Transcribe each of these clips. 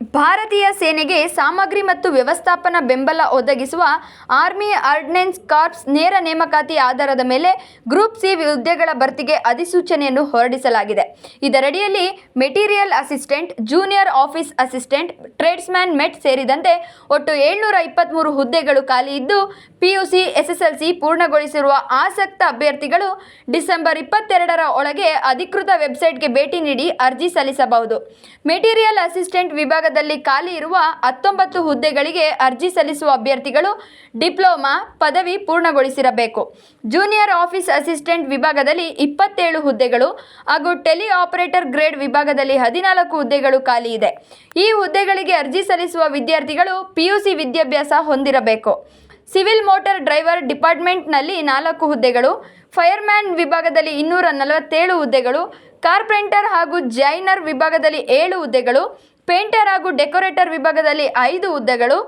ಭಾರತೀಯ ಸೇನೆಗೆ ಸಾಮಗ್ರಿ ಮತ್ತು ವ್ಯವಸ್ಥಾಪನಾ ಬೆಂಬಲ ಒದಗಿಸುವ ಆರ್ಮಿ ಆರ್ಡಿನೆನ್ಸ್ ಕಾರ್ಪ್ಸ್ ನೇರ ನೇಮಕಾತಿ ಆಧಾರದ ಮೇಲೆ ಗ್ರೂಪ್ ಸಿ ಹುದ್ದೆಗಳ ಭರ್ತಿಗೆ ಅಧಿಸೂಚನೆಯನ್ನು ಹೊರಡಿಸಲಾಗಿದೆ. ಇದರಡಿಯಲ್ಲಿ material assistant, junior office assistant, tradesman mate ಸೇರಿದಂತೆ ಒಟ್ಟು ಏಳ್ನೂರ ಇಪ್ಪತ್ತ್ಮೂರು ಹುದ್ದೆಗಳು ಖಾಲಿ ಇದ್ದು, ಪಿಯುಸಿ, ಎಸ್ಎಸ್ಎಲ್ಸಿ ಪೂರ್ಣಗೊಳಿಸಿರುವ ಆಸಕ್ತ ಅಭ್ಯರ್ಥಿಗಳು ಡಿಸೆಂಬರ್ ಇಪ್ಪತ್ತೆರಡರ ಒಳಗೆ ಅಧಿಕೃತ ವೆಬ್ಸೈಟ್ಗೆ ಭೇಟಿ ನೀಡಿ ಅರ್ಜಿ ಸಲ್ಲಿಸಬಹುದು. ಮೆಟೀರಿಯಲ್ ಅಸಿಸ್ಟೆಂಟ್ ವಿಭಾಗದಲ್ಲಿ ಖಾಲಿ ಇರುವ ಹತ್ತೊಂಬತ್ತು ಹುದ್ದೆಗಳಿಗೆ ಅರ್ಜಿ ಸಲ್ಲಿಸುವ ಅಭ್ಯರ್ಥಿಗಳು ಡಿಪ್ಲೊಮಾ ಪದವಿ ಪೂರ್ಣಗೊಳಿಸಿರಬೇಕು. ಜೂನಿಯರ್ ಆಫೀಸ್ ಅಸಿಸ್ಟೆಂಟ್ ವಿಭಾಗದಲ್ಲಿ ಇಪ್ಪತ್ತೇಳು ಹುದ್ದೆಗಳು ಹಾಗೂ ಟೆಲಿ ಆಪರೇಟರ್ ಗ್ರೇಡ್ ವಿಭಾಗದಲ್ಲಿ ಹದಿನಾಲ್ಕು ಹುದ್ದೆಗಳು ಖಾಲಿ ಇದೆ. ಈ ಹುದ್ದೆಗಳಿಗೆ ಅರ್ಜಿ ಸಲ್ಲಿಸುವ ವಿದ್ಯಾರ್ಥಿಗಳು ಪಿಯುಸಿ ವಿದ್ಯಾಭ್ಯಾಸ ಹೊಂದಿರಬೇಕು. ಸಿವಿಲ್ ಮೋಟಾರ್ ಡ್ರೈವರ್ ಡಿಪಾರ್ಟ್ಮೆಂಟ್ನಲ್ಲಿ ನಾಲ್ಕು ಹುದ್ದೆಗಳು, ಫೈರ್ಮ್ಯಾನ್ ವಿಭಾಗದಲ್ಲಿ ಇನ್ನೂರ ನಲವತ್ತೇಳು ಹುದ್ದೆಗಳು, ಕಾರ್ಪೆಂಟರ್ ಹಾಗೂ ಜೈನರ್ ವಿಭಾಗದಲ್ಲಿ ಏಳು ಹುದ್ದೆಗಳು ಪೇಂಟರ್ ಹಾಗೂ ಡೆಕೋರೇಟರ್ ವಿಭಾಗದಲ್ಲಿ ಐದು ಹುದ್ದೆಗಳು,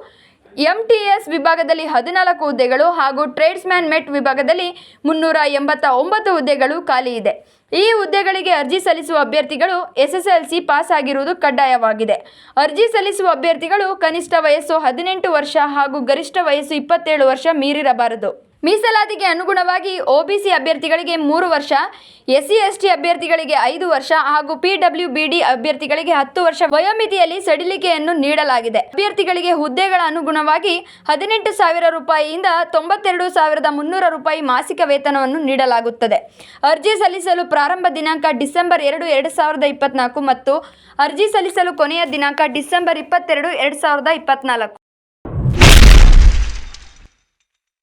ಎಂಟಿಎಸ್ ವಿಭಾಗದಲ್ಲಿ ಹದಿನಾಲ್ಕು ಹುದ್ದೆಗಳು ಹಾಗೂ ಟ್ರೇಡ್ಸ್ಮ್ಯಾನ್ ಮೆಟ್ ವಿಭಾಗದಲ್ಲಿ ಮುನ್ನೂರ ಎಂಬತ್ತ ಒಂಬತ್ತು ಹುದ್ದೆಗಳು ಖಾಲಿ ಇದೆ. ಈ ಹುದ್ದೆಗಳಿಗೆ ಅರ್ಜಿ ಸಲ್ಲಿಸುವ ಅಭ್ಯರ್ಥಿಗಳು ಎಸ್ಎಸ್ಎಲ್ಸಿ ಪಾಸ್ ಆಗಿರುವುದು ಕಡ್ಡಾಯವಾಗಿದೆ. ಅರ್ಜಿ ಸಲ್ಲಿಸುವ ಅಭ್ಯರ್ಥಿಗಳು ಕನಿಷ್ಠ ವಯಸ್ಸು ಹದಿನೆಂಟು ವರ್ಷ ಹಾಗೂ ಗರಿಷ್ಠ ವಯಸ್ಸು ಇಪ್ಪತ್ತೇಳು ವರ್ಷ ಮೀರಿರಬಾರದು. ಮೀಸಲಾತಿಗೆ ಅನುಗುಣವಾಗಿ ಒಬಿಸಿ ಅಭ್ಯರ್ಥಿಗಳಿಗೆ ಮೂರು ವರ್ಷ, ಎಸ್ಸಿ, ಎಸ್ಟಿ ಅಭ್ಯರ್ಥಿಗಳಿಗೆ ಐದು ವರ್ಷ ಹಾಗೂ ಪಿಡಬ್ಲ್ಯೂ ಬಿಡಿ ಅಭ್ಯರ್ಥಿಗಳಿಗೆ ಹತ್ತು ವರ್ಷ ವಯೋಮಿತಿಯಲ್ಲಿ ಸಡಿಲಿಕೆಯನ್ನು ನೀಡಲಾಗಿದೆ. ಅಭ್ಯರ್ಥಿಗಳಿಗೆ ಹುದ್ದೆಗಳ ಅನುಗುಣವಾಗಿ ಹದಿನೆಂಟು ಸಾವಿರ ರೂಪಾಯಿಯಿಂದ ತೊಂಬತ್ತೆರಡು ಸಾವಿರದ ಮುನ್ನೂರ ರೂಪಾಯಿ ಮಾಸಿಕ ವೇತನವನ್ನು ನೀಡಲಾಗುತ್ತದೆ. ಅರ್ಜಿ ಸಲ್ಲಿಸಲು ಪ್ರಾರಂಭ ದಿನಾಂಕ ಡಿಸೆಂಬರ್ ಎರಡು ಎರಡು ಸಾವಿರದ ಇಪ್ಪತ್ನಾಲ್ಕು ಮತ್ತು ಅರ್ಜಿ ಸಲ್ಲಿಸಲು ಕೊನೆಯ ದಿನಾಂಕ ಡಿಸೆಂಬರ್ ಇಪ್ಪತ್ತೆರಡು, ಎರಡು ಸಾವಿರದ ಇಪ್ಪತ್ನಾಲ್ಕು.